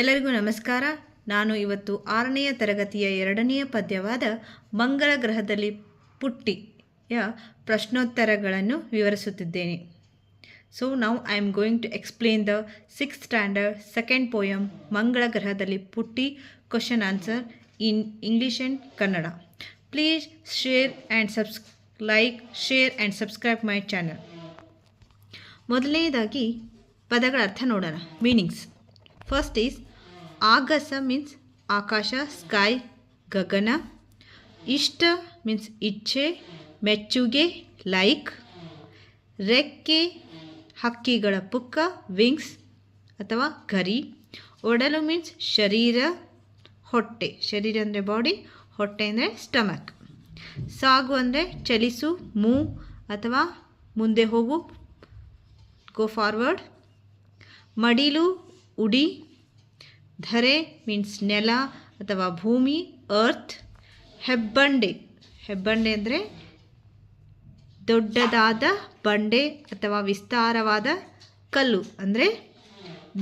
ಎಲ್ಲರಿಗೂ ನಮಸ್ಕಾರ. ನಾನು ಇವತ್ತು ಆರನೆಯ ತರಗತಿಯ ಎರಡನೆಯ ಪದ್ಯವಾದ ಮಂಗಳ ಗ್ರಹದಲ್ಲಿ ಪುಟ್ಟಿಯ ಪ್ರಶ್ನೋತ್ತರಗಳನ್ನು ವಿವರಿಸುತ್ತಿದ್ದೇನೆ. ಸೊ ನಾವು I am going to explain the six standard second poem ಮಂಗಳ ಗ್ರಹದಲ್ಲಿ Putti question answer in English and Kannada please share and subs like share and subscribe my channel ಮೊದಲನೇದಾಗಿ ಪದಗಳ ಅರ್ಥ ನೋಡೋಣ. ಮೀನಿಂಗ್ಸ್ ಫಸ್ಟ್ ಈಸ್ ಆಗಸ means ಆಕಾಶ sky ಗಗನ. ಇಷ್ಟ means ಇಚ್ಛೆ, ಮೆಚ್ಚುಗೆ ಲೈಕ್ ರೆಕ್ಕೆ, ಹಕ್ಕಿಗಳ ಪುಕ್ಕ ವಿಂಗ್ಸ್ ಅಥವಾ ಗರಿ. ಒಡಲು ಮೀನ್ಸ್ ಶರೀರ, ಹೊಟ್ಟೆ. ಶರೀರ ಅಂದರೆ ಬಾಡಿ ಹೊಟ್ಟೆ ಅಂದರೆ ಸ್ಟಮಕ್ ಸಾಗು ಅಂದರೆ ಚಲಿಸು, ಮೂ ಅಥವಾ ಮುಂದೆ ಹೋಗು. ಗೋ ಫಾರ್ವರ್ಡ್ ಮಡಿಲು, ಉಡಿ. ಧರೆ ಮೀನ್ಸ್ ನೆಲ ಅಥವಾ ಭೂಮಿ ಅರ್ತ್ ಹೆಬ್ಬಂಡೆ. ಹೆಬ್ಬಂಡೆ ಅಂದರೆ ದೊಡ್ಡದಾದ ಬಂಡೆ ಅಥವಾ ವಿಸ್ತಾರವಾದ ಕಲ್ಲು ಅಂದರೆ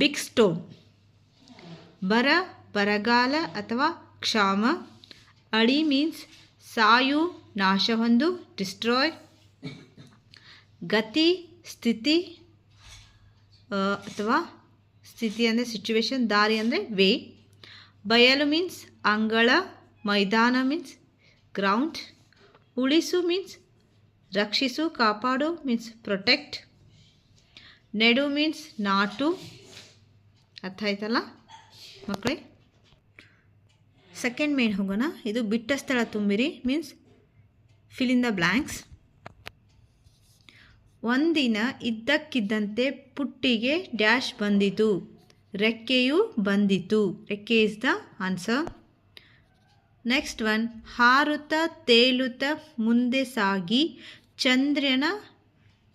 ಬಿಗ್ ಸ್ಟೋನ್ ಬರ, ಬರಗಾಲ ಅಥವಾ ಕ್ಷಾಮ. ಅಳಿ ಮೀನ್ಸ್ ಸಾಯು, ನಾಶ ಹೊಂದು ಡಿಸ್ಟ್ರಾಯ್ ಗತಿ, ಸ್ಥಿತಿ ಅಥವಾ ಸ್ಥಿತಿ ಅಂದರೆ ಸಿಚುವೇಶನ್ ದಾರಿ ಅಂದರೆ ವೇ ಬಯಲು ಮೀನ್ಸ್ ಅಂಗಳ, ಮೈದಾನ ಮೀನ್ಸ್ ಗ್ರೌಂಡ್ ಉಳಿಸು ಮೀನ್ಸ್ ರಕ್ಷಿಸು, ಕಾಪಾಡು ಮೀನ್ಸ್ ಪ್ರೊಟೆಕ್ಟ್ ನೆಡು ಮೀನ್ಸ್ ನಾಟು. ಅರ್ಥ ಆಯ್ತಲ್ಲ ಮಕ್ಕಳೇ ಸೆಕೆಂಡ್ ಮೇನ್ ಹೋಗೋಣ. ಇದು ಬಿಟ್ಟ ಸ್ಥಳ ತುಂಬಿರಿ means fill in the blanks ಒಂದಿನ ಇದ್ದಕ್ಕಿದ್ದಂತೆ ಪುಟ್ಟಿಗೆ ಡ್ಯಾಶ್ ಬಂದಿತು. ರೆಕ್ಕೆಯು ಬಂದಿತು. ರೆಕ್ಕೆ is the answer next one ಹಾರುತ ತೇಲುತ ಮುಂದೆ ಸಾಗಿ ಚಂದ್ರನ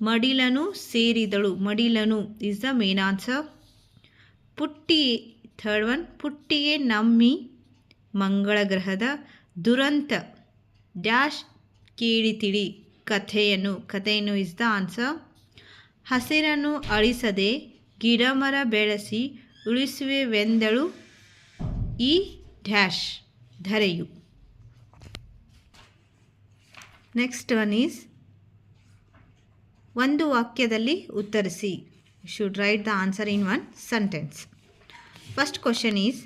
ಮಡಿಲನು ಸೇರಿದಳು. ಮಡಿಲನು is the main answer Putti third one ಪುಟ್ಟಿಗೆ ನಮ್ಮಿ ಮಂಗಳ ಗ್ರಹದ ದುರಂತ. ಡ್ಯಾಶ್ ಕೇಳಿತಿಳಿ ಕಥೆಯನ್ನು ಕಥೆಯನ್ನು ಇಸ್ ದ ಆನ್ಸರ್ ಹಸಿರನ್ನು ಅಳಿಸದೆ ಗಿಡ ಮರ ಬೆಳೆಸಿ ಉಳಿಸುವೆವೆಂದಳು ಈ ಡ್ಯಾಶ್, ಧರೆಯು. ನೆಕ್ಸ್ಟ್ ಒನ್ ಈಸ್ ಒಂದು ವಾಕ್ಯದಲ್ಲಿ ಉತ್ತರಿಸಿ. Should write the answer in one sentence first question is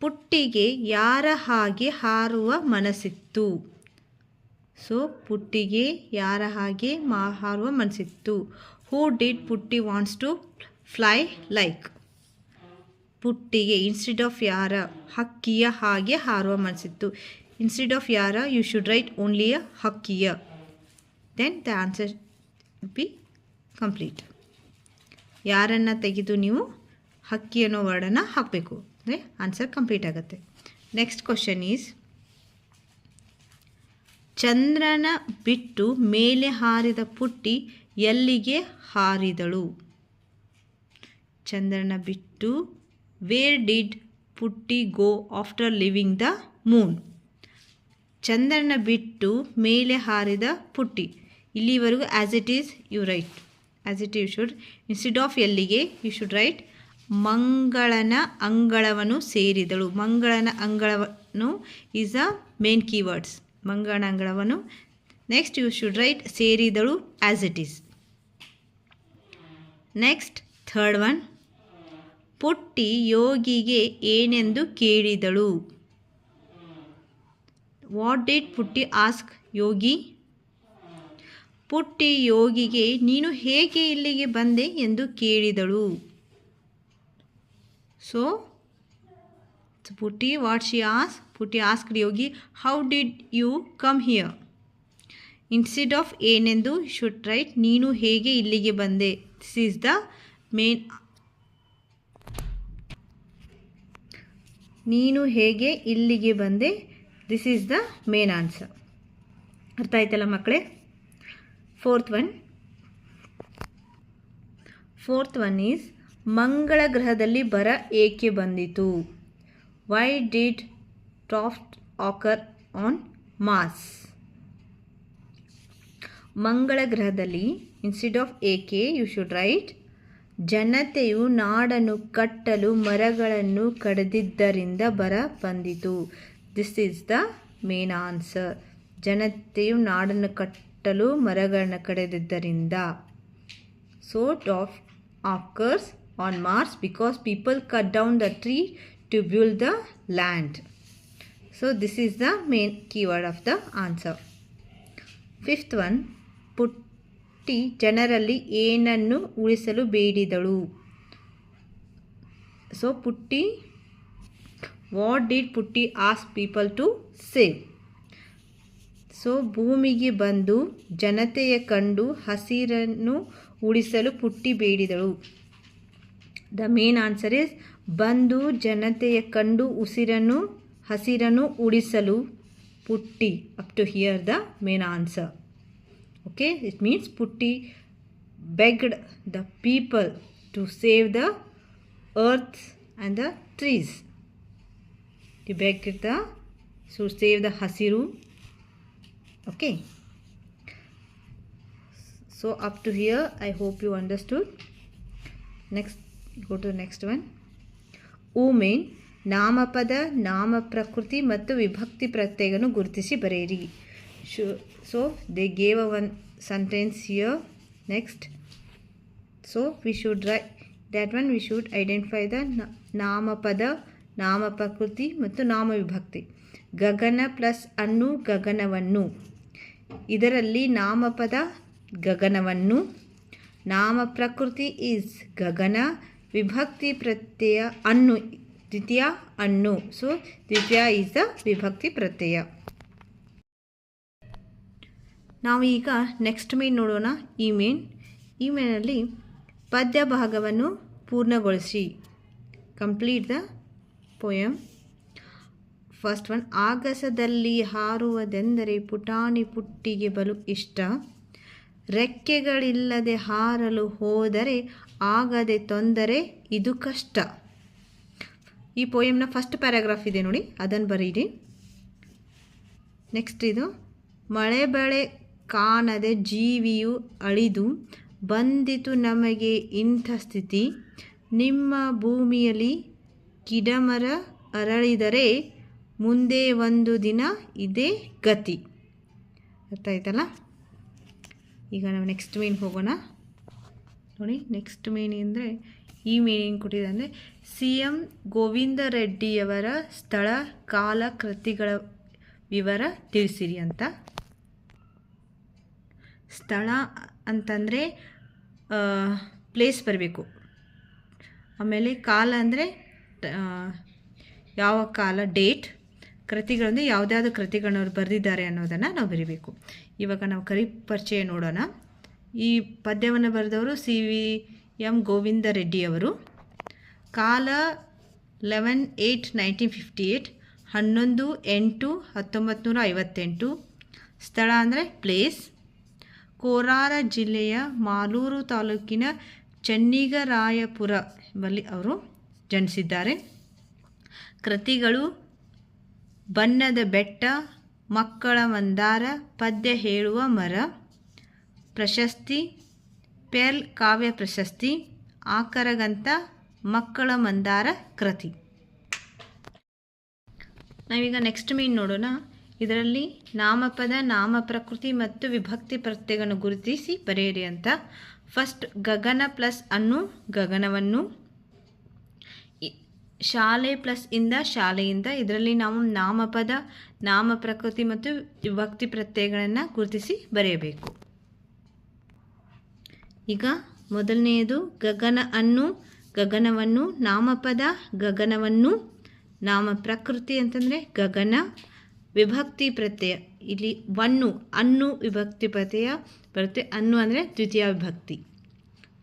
ಪುಟ್ಟಿಗೆ ಯಾರ ಹಾಗೆ ಹಾರುವ ಮನಸ್ಸಿತ್ತು? ಸೊ ಪುಟ್ಟಿಗೆ ಯಾರ ಹಾಗೆ ಮಾರುವ ಮನಸ್ಸಿತ್ತು. Who did Putti wants to fly like ಪುಟ್ಟಿಗೆ instead of ಯಾರ ಹಕ್ಕಿಯ ಹಾಗೆ ಹಾರುವ ಮನಸ್ಸಿತ್ತು. ಇನ್ಸ್ಟೆಡ್ ಆಫ್ ಯಾರ you should write only a ಹಕ್ಕಿಯ. Then the answer be complete ಯಾರನ್ನು ತೆಗೆದು ನೀವು ಹಕ್ಕಿ ಅನ್ನೋ ವರ್ಡನ್ನು ಹಾಕಬೇಕು. ಅಂದರೆ ಆನ್ಸರ್ ಕಂಪ್ಲೀಟ್ ಆಗುತ್ತೆ. ನೆಕ್ಸ್ಟ್ ಕ್ವಶನ್ ಈಸ್ ಚಂದ್ರನ ಬಿಟ್ಟು ಮೇಲೆ ಹಾರಿದ ಪುಟ್ಟಿ ಎಲ್ಲಿಗೆ ಹಾರಿದಳು? ಚಂದ್ರನ ಬಿಟ್ಟು where did Putti go after leaving the moon ಚಂದ್ರನ ಬಿಟ್ಟು ಮೇಲೆ ಹಾರಿದ ಪುಟ್ಟಿ. ಇಲ್ಲಿವರೆಗೂ as it is you write as it you should instead of ಎಲ್ಲಿಗೆ ಯು ಶುಡ್ ರೈಟ್ ಮಂಗಳನ ಅಂಗಳವನ್ನು ಸೇರಿದಳು. ಮಂಗಳನ ಅಂಗಳವನ್ನು ಈಸ್ ಅ ಮೇನ್ ಕೀವರ್ಡ್ಸ್ ಮಂಗಳನ next you should write ಸೇರಿದಳು as it is next third one Putti ಯೋಗಿಗೆ ಏನೆಂದು ಕೇಳಿದಳು. What did Putti ask Yogi? Putti ಯೋಗಿಗೆ, ನೀನು ಹೇಗೆ ಇಲ್ಲಿಗೆ ಬಂದೆ ಎಂದು ಕೇಳಿದಳು. So Putti what she as Putti asked Yogi how did you come here instead of ಏನೆಂದು should write ನೀನು ಹೇಗೆ ಇಲ್ಲಿಗೆ ಬಂದೆ? ದಿಸ್ ಈಸ್ ದ ಮೇನ್ ನೀನು ಹೇಗೆ ಇಲ್ಲಿಗೆ ಬಂದೆ? This is the main answer ಅರ್ಥ ಆಯ್ತಲ್ಲ ಮಕ್ಕಳೇ? Fourth one fourth one is ಮಂಗಳ ಗ್ರಹದಲ್ಲಿ ಬರ ಏಕೆ ಬಂದಿತು? Why did draught occur on Mars ಮಂಗಳ ಗ್ರಹದಲ್ಲಿ ಇನ್ಸ್ಟಿಡ್ ಆಫ್ ಏಕೆ ಯು ಶುಡ್ ರೈಟ್ ಜನತೆಯು ನಾಡನ್ನು ಕಟ್ಟಲು ಮರಗಳನ್ನು ಕಡಿದಿದ್ದರಿಂದ ಬರ ಬಂದಿತು. This is the main answer ಜನತೆಯು ನಾಡನ್ನು ಕಟ್ಟಲು ಮರಗಳನ್ನು ಕಡಿದಿದ್ದರಿಂದ. So of occurs on Mars because people cut down the tree to build the land. So this is the main keyword of the answer. Fifth one, ಪುಟ್ಟಿ ಜನರಲ್ಲಿ ಏನನ್ನು ಉಳಿಸಲು ಬೇಡಿದಳು? So Putti what did Putti ask people to save so ಭೂಮಿಗೆ ಬಂದು ಜನತೆಯ ಕಂಡು ಹಸಿರನ್ನು ಉಳಿಸಲು ಪುಟ್ಟಿ ಬೇಡಿದಳು. ದ ಮೇನ್ ಆನ್ಸರ್ ಇಸ್ ಬಂದು ಜನತೆಯ ಕಂಡು ಉಸಿರನ್ನು ಹಸಿರನ್ನು ಉಳಿಸಲು Putti up to here the main answer okay it means Putti begged the people to save the earth and the trees. You begged the to save the hasiru. Okay. So up to here, I hope you understood. Next, go to the next one. ಊಮೇನ್ ನಾಮಪದ ನಾಮ ಪ್ರಕೃತಿ ಮತ್ತು ವಿಭಕ್ತಿ ಪ್ರತ್ಯಯವನ್ನು ಗುರುತಿಸಿ ಬರೆಯಿರಿ. Should so they gave a one sentence here next so we should write that one we should identify the ನಾಮಪದ ನಾಮ ಪ್ರಕೃತಿ ಮತ್ತು ನಾಮ ವಿಭಕ್ತಿ ಗಗನ ಪ್ಲಸ್ ಅನ್ನು, ಗಗನವನ್ನು. ಇದರಲ್ಲಿ ನಾಮಪದ, ಗಗನವನ್ನು. ನಾಮ ಪ್ರಕೃತಿ ಈಸ್ ಗಗನ, ವಿಭಕ್ತಿ ಪ್ರತ್ಯಯ ಅನ್ನು ದ್ವಿತೀಯ ಅನ್ನು. ಸೊ, ದ್ವಿತೀಯ ಈಸ್ ದ ವಿಭಕ್ತಿ ಪ್ರತ್ಯಯ. ನಾವು ಈಗ ನೆಕ್ಸ್ಟ್ ಮೇನ್ ನೋಡೋಣ. ಈ ಮೇನ್ ಈ ಮೇನಲ್ಲಿ ಪದ್ಯ ಭಾಗವನ್ನು ಪೂರ್ಣಗೊಳಿಸಿ. Complete the poem first one ಆಗಸದಲ್ಲಿ ಹಾರುವುದೆಂದರೆ ಪುಟಾಣಿ ಪುಟ್ಟಿಗೆ ಬಲು ಇಷ್ಟ. ರೆಕ್ಕೆಗಳಿಲ್ಲದೆ ಹಾರಲು ಹೋದರೆ ಆಗದೆ ತೊಂದರೆ ಇದು ಕಷ್ಟ. ಈ ಪೋಯಮ್ನ ಫಸ್ಟ್ ಪ್ಯಾರಾಗ್ರಾಫ್ ಇದೆ ನೋಡಿ ಅದನ್ನು ಬರೀರಿ. ನೆಕ್ಸ್ಟ್ ಇದು, ಮಳೆ ಬೆಳೆ ಕಾಣದೆ ಜೀವಿಯು ಅಳಿದು ಬಂದಿತು ನಮಗೆ ಇಂಥ ಸ್ಥಿತಿ. ನಿಮ್ಮ ಭೂಮಿಯಲ್ಲಿ ಗಿಡಮರ ಅರಳಿದರೆ ಮುಂದೆ ಒಂದು ದಿನ ಇದೇ ಗತಿ. ಅರ್ಥ ಆಯ್ತಲ್ಲ? ಈಗ ನಾವು ನೆಕ್ಸ್ಟ್ ಮೀನ್ ಹೋಗೋಣ. ನೋಡಿ ನೆಕ್ಸ್ಟ್ ಮೀನ್ ಅಂದರೆ ಈ ಮೀನಿಂಗ್ ಕೊಟ್ಟಿದೆ ಸಿ ಎಂ ಗೋವಿಂದ ರೆಡ್ಡಿಯವರ ಸ್ಥಳ ಕಾಲ ಕೃತಿಗಳ ವಿವರ ತಿಳಿಸಿರಿ ಅಂತ. ಸ್ಥಳ ಅಂತಂದರೆ ಪ್ಲೇಸ್ ಬರಬೇಕು. ಆಮೇಲೆ ಕಾಲ ಅಂದರೆ ಯಾವ ಕಾಲ ಡೇಟ್ ಕೃತಿಗಳಂದರೆ ಯಾವುದ್ಯಾವುದು ಕೃತಿಗಳನ್ನ ಅವ್ರು ಬರೆದಿದ್ದಾರೆ ಅನ್ನೋದನ್ನು ನಾವು ಬರೀಬೇಕು. ಇವಾಗ ನಾವು ಕರಿ ಪರಿಚಯ ನೋಡೋಣ. ಈ ಪದ್ಯವನ್ನು ಬರೆದವರು ಸಿ ವಿ ಎಂ ಗೋವಿಂದ ರೆಡ್ಡಿಯವರು ಕಾಲ eleven eight nineteen fifty eight ಹನ್ನೊಂದು ಎಂಟು ಹತ್ತೊಂಬತ್ತು ನೂರ ಐವತ್ತೆಂಟು. ಸ್ಥಳ ಅಂದರೆ ಪ್ಲೇಸ್. ಕೋಲಾರ ಜಿಲ್ಲೆಯ ಮಾಲೂರು ತಾಲೂಕಿನ ಚನ್ನಿಗರಾಯಪುರ ಎಂಬಲ್ಲಿ ಅವರು ಜನಿಸಿದ್ದಾರೆ. ಕೃತಿಗಳು ಬಣ್ಣದ ಬೆಟ್ಟ, ಮಕ್ಕಳ ಮಂದಾರ, ಪದ್ಯ ಹೇಳುವ ಮರ, ಪ್ರಶಸ್ತಿ ಪೆಲ್ ಕಾವ್ಯ ಪ್ರಶಸ್ತಿ, ಆಕರಗಂತ, ಮಕ್ಕಳ ಮಂದಾರ ಕೃತಿ. ನಾವೀಗ ನೆಕ್ಸ್ಟ್ ಮೀನ್ ನೋಡೋಣ. ಇದರಲ್ಲಿ ನಾಮಪದ, ನಾಮ ಪ್ರಕೃತಿ ಮತ್ತು ವಿಭಕ್ತಿ ಪ್ರತ್ಯಯಗಳನ್ನು ಗುರುತಿಸಿ ಬರೆಯಿರಿ ಅಂತ. ಫಸ್ಟ್ ಗಗನ ಪ್ಲಸ್ ಅನ್ನು, ಗಗನವನ್ನು. ಶಾಲೆ ಪ್ಲಸ್ ಇಂದ ಶಾಲೆಯಿಂದ ಇದರಲ್ಲಿ ನಾವು ನಾಮಪದ, ನಾಮ ಪ್ರಕೃತಿ ಮತ್ತು ವಿಭಕ್ತಿ ಪ್ರತ್ಯಯಗಳನ್ನು ಗುರುತಿಸಿ ಬರೆಯಬೇಕು. ಈಗ ಮೊದಲನೆಯದು ಗಗನ ಅನ್ನು, ಗಗನವನ್ನು ನಾಮಪದ, ಗಗನವನ್ನು ನಾಮ ಪ್ರಕೃತಿ ಅಂತಂದರೆ ಗಗನ ವಿಭಕ್ತಿ ಪ್ರತ್ಯಯ. ಇಲ್ಲಿ ವನ್ನು ಅನ್ನು ವಿಭಕ್ತಿ ಪ್ರತ್ಯಯ ಬರುತ್ತೆ. ಅನ್ನು ಅಂದರೆ ದ್ವಿತೀಯ ವಿಭಕ್ತಿ.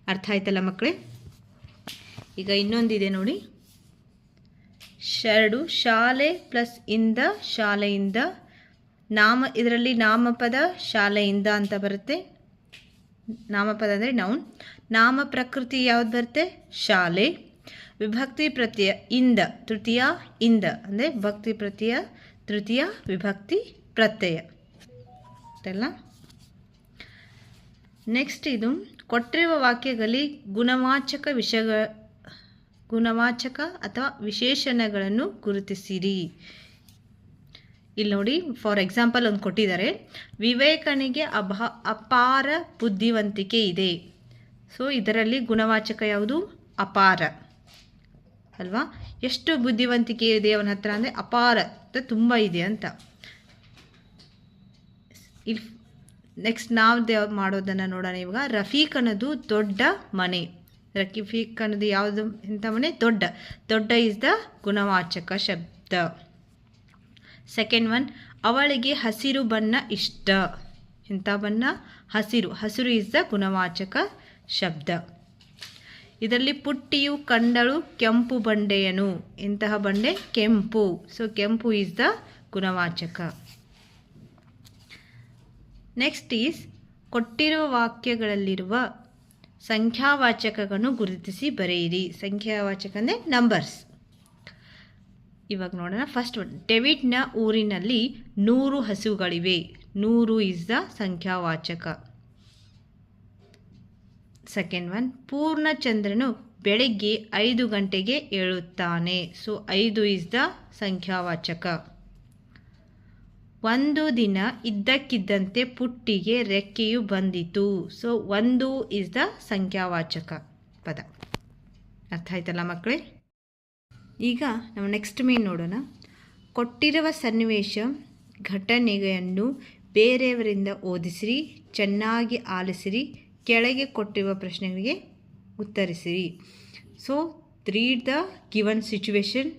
ಅರ್ಥ ಆಯ್ತಲ್ಲ ಮಕ್ಕಳೇ? ಈಗ ಇನ್ನೊಂದಿದೆ ನೋಡಿ. ಶರಡು ಶಾಲೆ ಪ್ಲಸ್ ಇಂದ ಶಾಲೆಯಿಂದ ನಾಮ, ಇದರಲ್ಲಿ ನಾಮಪದ, ಶಾಲೆಯಿಂದ ಅಂತ ಬರುತ್ತೆ. ನಾಮಪದ ಅಂದರೆ ನೌನ್ ನಾಮ ಪ್ರಕೃತಿ ಯಾವ್ದು ಬರುತ್ತೆ? ಶಾಲೆ. ವಿಭಕ್ತಿ ಪ್ರತ್ಯಯ, ಇಂದ, ತೃತೀಯ, ಇಂದ. ಅಂದರೆ ಭಕ್ತಿ ಪ್ರತ್ಯಯ, ತೃತೀಯ, ವಿಭಕ್ತಿ ಪ್ರತ್ಯಯ. ಅಲ್ಲ ನೆಕ್ಸ್ಟ್ ಇದು, ಕೊಟ್ಟಿರುವ ವಾಕ್ಯಗಳಲ್ಲಿ ಗುಣವಾಚಕ ವಿಷಯ, ಗುಣವಾಚಕ ಅಥವಾ ವಿಶೇಷಣಗಳನ್ನು ಗುರುತಿಸಿರಿ. ಇಲ್ಲಿ ನೋಡಿ ಫಾರ್ ಎಕ್ಸಾಂಪಲ್ ಒಂದು ಕೊಟ್ಟಿದ್ದಾರೆ. ವಿವೇಕನಿಗೆ ಅಭ, ಅಪಾರ ಬುದ್ಧಿವಂತಿಕೆ ಇದೆ. ಸೊ ಇದರಲ್ಲಿ ಗುಣವಾಚಕ ಯಾವುದು? ಅಪಾರ. ಅಲ್ವಾ? ಎಷ್ಟು ಬುದ್ಧಿವಂತಿಕೆ ಇದೆ ಅವನ ಹತ್ರ ಅಂದರೆ ಅಪಾರ. ತುಂಬ ಇದೆ ಅಂತ. ಇಲ್ಲಿ ನೆಕ್ಸ್ಟ್ ನಾವು ಮಾಡೋದನ್ನು ನೋಡೋಣ ಇವಾಗ. ರಫೀಕನದು ದೊಡ್ಡ ಮನೆ. ರಫೀಕನದು ಯಾವುದು ಎಂಥ ಮನೆ? ದೊಡ್ಡ. ದೊಡ್ಡ ಇಸ್ ದ ಗುಣವಾಚಕ ಶಬ್ದ. ಸೆಕೆಂಡ್ ಒನ್ ಅವಳಿಗೆ ಹಸಿರು ಬಣ್ಣ ಇಷ್ಟ. ಎಂಥ ಬಣ್ಣ? ಹಸಿರು. ಹಸಿರು ಇಸ್ ದ ಗುಣವಾಚಕ ಶಬ್ದ. ಇದರಲ್ಲಿ ಪುಟ್ಟಿಯು, ಕಂಡಳು, ಕೆಂಪು ಬಂಡೆಯನು. ಇಂತಹ ಬಂಡೆ ಕೆಂಪು. ಸೊ ಕೆಂಪು ಇಸ್ ದ ಗುಣವಾಚಕ. ನೆಕ್ಸ್ಟ್ ಈಸ್ ಕೊಟ್ಟಿರುವ ವಾಕ್ಯಗಳಲ್ಲಿರುವ ಸಂಖ್ಯಾವಾಚಕಗಳನ್ನು ಗುರುತಿಸಿ ಬರೆಯಿರಿ. ಸಂಖ್ಯಾವಾಚಕ ಅಂದರೆ ನಂಬರ್ಸ್ ಇವಾಗ ನೋಡೋಣ. ಫಸ್ಟ್ ಡೆವಿಡ್ನ ಊರಿನಲ್ಲಿ ನೂರು ಹಸುಗಳಿವೆ. ನೂರು ಇಸ್ ದ ಸಂಖ್ಯಾವಾಚಕ. ಸೆಕೆಂಡ್ ಒನ್ ಪೂರ್ಣಚಂದ್ರನು ಬೆಳಗ್ಗೆ ಐದು ಗಂಟೆಗೆ ಏಳುತ್ತಾನೆ. ಸೊ ಐದು ಇಸ್ ದ ಸಂಖ್ಯಾವಾಚಕ. ಒಂದು ದಿನ ಇದ್ದಕ್ಕಿದ್ದಂತೆ ಪುಟ್ಟಿಗೆ ರೆಕ್ಕೆಯು ಬಂದಿತು. ಸೊ ಒಂದು ಇಸ್ ದ ಸಂಖ್ಯಾವಾಚಕ ಪದ. ಅರ್ಥ ಆಯ್ತಲ್ಲ ಮಕ್ಕಳೇ? ಈಗ ನಾವು ನೆಕ್ಸ್ಟ್ ಮೇನ್ ನೋಡೋಣ. ಕೊಟ್ಟಿರುವ ಸನ್ನಿವೇಶ ಘಟನೆಯನ್ನು ಬೇರೆಯವರಿಂದ ಓದಿಸಿರಿ, ಚೆನ್ನಾಗಿ ಆಲಿಸಿರಿ, ಕೆಳಗೆ ಕೊಟ್ಟಿರುವ ಪ್ರಶ್ನೆಗಳಿಗೆ ಉತ್ತರಿಸಿರಿ. So read the given situation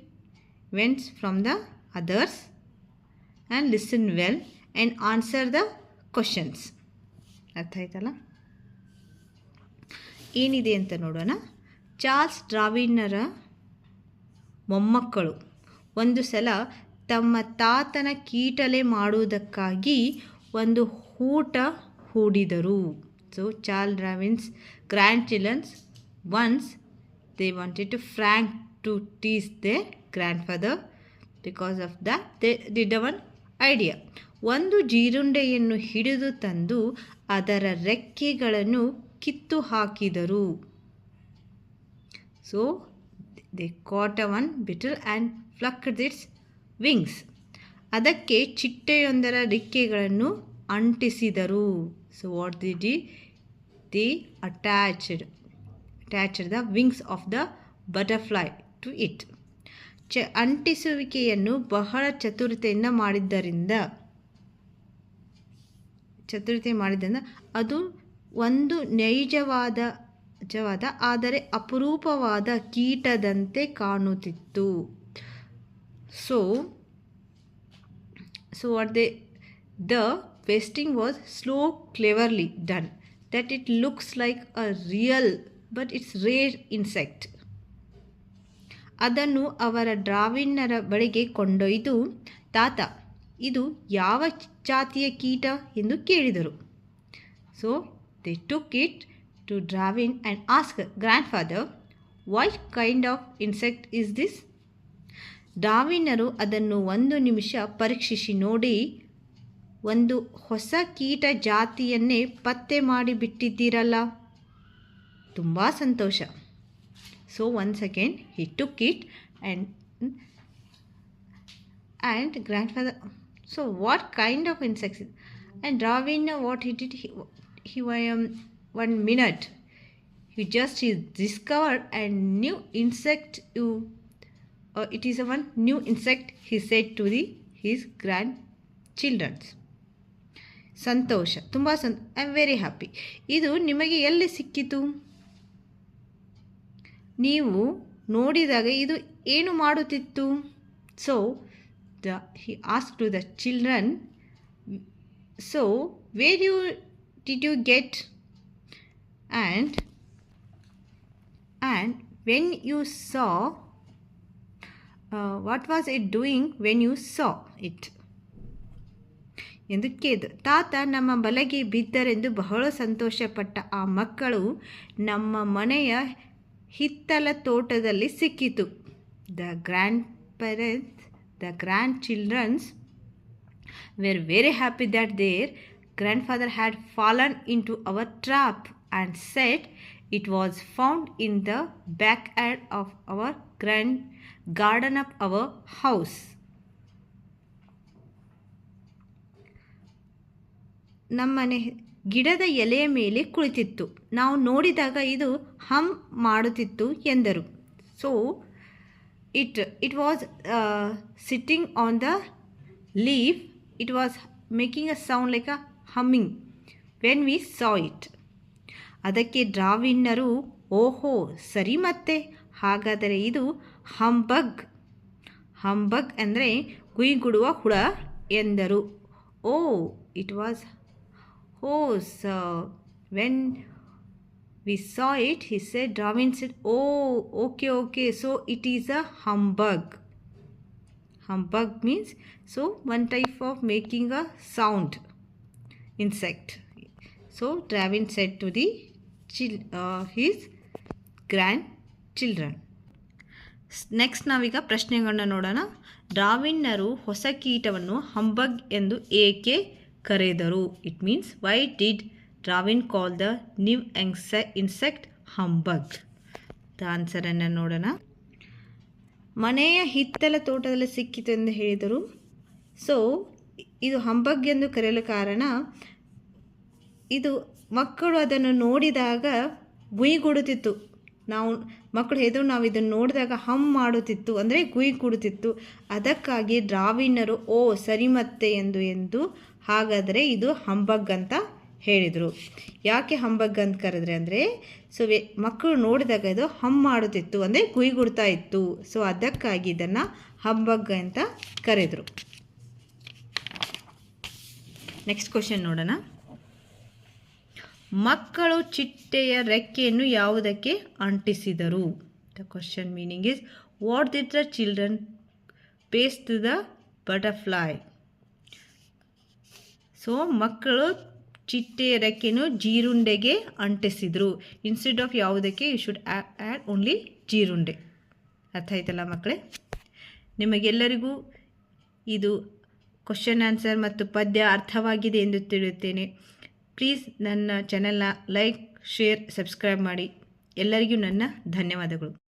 whence from the others and listen well and answer the questions ಅರ್ಥ ಆಯ್ತಲ್ಲ? ಏನಿದೆ ಅಂತ ನೋಡೋಣ. ಚಾರ್ಲ್ಸ್ ಡ್ರಾವಿನ್ನರ ಮೊಮ್ಮಕ್ಕಳು. ಒಂದು ಸಲ ತಮ್ಮ ತಾತನ ಕೀಟಲೆ ಮಾಡುವುದಕ್ಕಾಗಿ ಒಂದು ಊಟ ಹೂಡಿದರು. So Charles Darwin's grandchildrens once they wanted to prank to tease their grandfather because of the they did one idea ಒಂದು ಜೀರುಂಡೆಯನ್ನು ಹಿಡಿದು ತಂದು ಅದರ ರೆಕ್ಕೆಗಳನ್ನು ಕಿತ್ತು ಹಾಕಿದರು. So they caught a one beetle and plucked its wings ಅದಕ್ಕೆ ಚಿಟ್ಟೆಯೊಂದರ ರೆಕ್ಕೆಗಳನ್ನು ಅಂಟಿಸಿದರು. So what they did they attached attached the wings of the butterfly to it ಚ, ಅಂಟಿಸುವಿಕೆಯನ್ನು ಬಹಳ ಚತುರತೆಯಿಂದ ಮಾಡಿದ್ದರಿಂದ, ಚತುರತೆ ಮಾಡಿದ್ದರಿಂದ ಅದು ಒಂದು ನೈಜವಾದ ನಿಜವಾದ ಆದರೆ ಅಪರೂಪವಾದ ಕೀಟದಂತೆ ಕಾಣುತ್ತಿತ್ತು. So so what they the wasting was slow cleverly done that it looks like a real but it's rare insect ಅದನ್ನು ಅವರ ಡ್ರಾವಿಣ್ಣರ ಬಳಿಗೆ ಕೊಂಡೊಯ್ದು, ತಾತ, ಇದು ಯಾವ ಜಾತಿಯ ಕೀಟ? ಎಂದು ಕೇಳಿದರು. So they took it to Darwin and ask Grandfather, What kind of insect is this ಡಾವಿನರು ಅದನ್ನು ಒಂದು ನಿಮಿಷ ಪರೀಕ್ಷಿಸಿ ನೋಡಿ ಒಂದು ಹೊಸ ಕೀಟ ಜಾತಿಯನ್ನೇ ಪತ್ತೆ ಮಾಡಿಬಿಟ್ಟಿದ್ದೀರಲ್ಲ ತುಂಬ ಸಂತೋಷ. So one second he took it and and grandfather so what kind of insects and Darwin what he he he um, one minute you just discovered a new insect you uh, it is a one new insect he said to the his grandchildren ಸಂತೋಷ ತುಂಬ ಸಂತ I am very happy ಇದು ನಿಮಗೆ ಎಲ್ಲಿ ಸಿಕ್ಕಿತು ನೀವು ನೋಡಿದಾಗ ಇದು ಏನು ಮಾಡುತ್ತಿತ್ತು so the he ask to the children so where you did you get and and when you saw uh, what was it doing when you saw it? ಎಂದು ಕೇಳಿದ ತಾತ ನಮ್ಮ ಬಲೆಗೆ ಬಿದ್ದರೆಂದು ಬಹಳ ಸಂತೋಷಪಟ್ಟ ಆ ಮಕ್ಕಳು ನಮ್ಮ ಮನೆಯ ಹಿತ್ತಲ ತೋಟದಲ್ಲಿ ಸಿಕ್ಕಿತು. The grandparents the grandchildrens were very happy that their grandfather had fallen into our trap. And said it was found in the backyard of our grand, garden of our house. ನಮ್ಮನೆ ಗಿಡದ ಎಲೆಯ ಮೇಲೆ ಕುಳಿತಿತ್ತು. ನಾವು ನೋಡಿದಾಗ ಇದು ಹಮ್ ಮಾಡುತ್ತಿತ್ತು ಎಂದರು. So it it was sitting on the leaf it was making a sound like a humming when we saw it ಅದಕ್ಕೆ ಡ್ರಾವಿನ್ನರು ಓಹೋ, ಸರಿ ಮತ್ತೆ? ಹಾಗಾದರೆ ಇದು ಹಂಬಗ್. ಹಂಬಗ್ ಅಂದರೆ ಗುಯ್ಗುಡುವ ಹುಳ ಎಂದರು. ಓ ಇಟ್ ವಾಸ್ ಓ ಸ when we saw it he said Darwin said oh okay okay so it is a humbug humbug means so one type of making a sound insect so Darwin said to the chil- his grandchildren next ನಾವೀಗ ಪ್ರಶ್ನೆಗಳನ್ನ ನೋಡೋಣ. ಡಾವಿನ್ನರು ಹೊಸ ಕೀಟವನ್ನು ಹಂಬಗ್ ಎಂದು ಏಕೆ ಕರೆದರು? It means why did Darwin call the new ಎಂಗ್ಸೆ insect humbug the ಆನ್ಸರನ್ನು ನೋಡೋಣ. ಮನೆಯ ಹಿತ್ತಲ ತೋಟದಲ್ಲಿ ಸಿಕ್ಕಿತು ಎಂದು ಹೇಳಿದರು. ಸೊ ಇದು ಹಂಬಗ್ ಎಂದು ಕರೆಯಲು ಕಾರಣ, ಇದು ಮಕ್ಕಳು ಅದನ್ನು ನೋಡಿದಾಗ ಗುಯ್ಗುಡುತ್ತಿತ್ತು. ನಾವು, ಮಕ್ಕಳು ಹೆದರು ನಾವು ಇದನ್ನು ನೋಡಿದಾಗ ಹಮ್ ಮಾಡುತ್ತಿತ್ತು, ಅಂದರೆ ಗುಯ್ ಕೊಡುತ್ತಿತ್ತು ಅದಕ್ಕಾಗಿ ದ್ರಾವಿಣರು, ಓ ಸರಿ ಮತ್ತೆ ಎಂದು ಎಂದು ಹಾಗಾದರೆ ಇದು ಹಂಬಗ್ ಅಂತ ಹೇಳಿದರು. ಯಾಕೆ ಹಂಬಗ್ ಅಂತ ಕರೆದ್ರೆ ಅಂದರೆ, ಸೊ ಮಕ್ಕಳು ನೋಡಿದಾಗ ಇದು ಹಮ್ ಮಾಡುತ್ತಿತ್ತು, ಅಂದರೆ ಗುಯ್ಗುಡ್ತಾ ಇತ್ತು. ಸೊ ಅದಕ್ಕಾಗಿ ಇದನ್ನು ಹಂಬಗ್ ಅಂತ ಕರೆದರು. ನೆಕ್ಸ್ಟ್ ಕ್ವಶನ್ ನೋಡೋಣ. ಮಕ್ಕಳು ಚಿಟ್ಟೆಯ ರೆಕ್ಕೆಯನ್ನು ಯಾವುದಕ್ಕೆ ಅಂಟಿಸಿದರು? The question meaning is what did the children paste the butterfly so ಮಕ್ಕಳು ಚಿಟ್ಟೆಯ ರೆಕ್ಕೆಯನ್ನು ಜೀರುಂಡೆಗೆ ಅಂಟಿಸಿದರು. ಇನ್ಸ್ಟೆಡ್ ಆಫ್ ಯಾವುದಕ್ಕೆ ಯು ಶುಡ್ ಆ್ಯಡ್ ಓನ್ಲಿ ಜೀರುಂಡೆ. ಅರ್ಥ ಆಯ್ತಲ್ಲ ಮಕ್ಕಳೇ? ನಿಮಗೆಲ್ಲರಿಗೂ ಇದು ಕ್ವಶನ್ ಆನ್ಸರ್ ಮತ್ತು ಪದ್ಯ ಅರ್ಥವಾಗಿದೆ ಎಂದು ತಿಳಿಯುತ್ತೇನೆ. ಪ್ಲೀಸ್ ನನ್ನ ಚಾನೆಲ್ನ ಲೈಕ್ ಶೇರ್ ಸಬ್ಸ್ಕ್ರೈಬ್ ಮಾಡಿ. ಎಲ್ಲರಿಗೂ ನನ್ನ ಧನ್ಯವಾದಗಳು.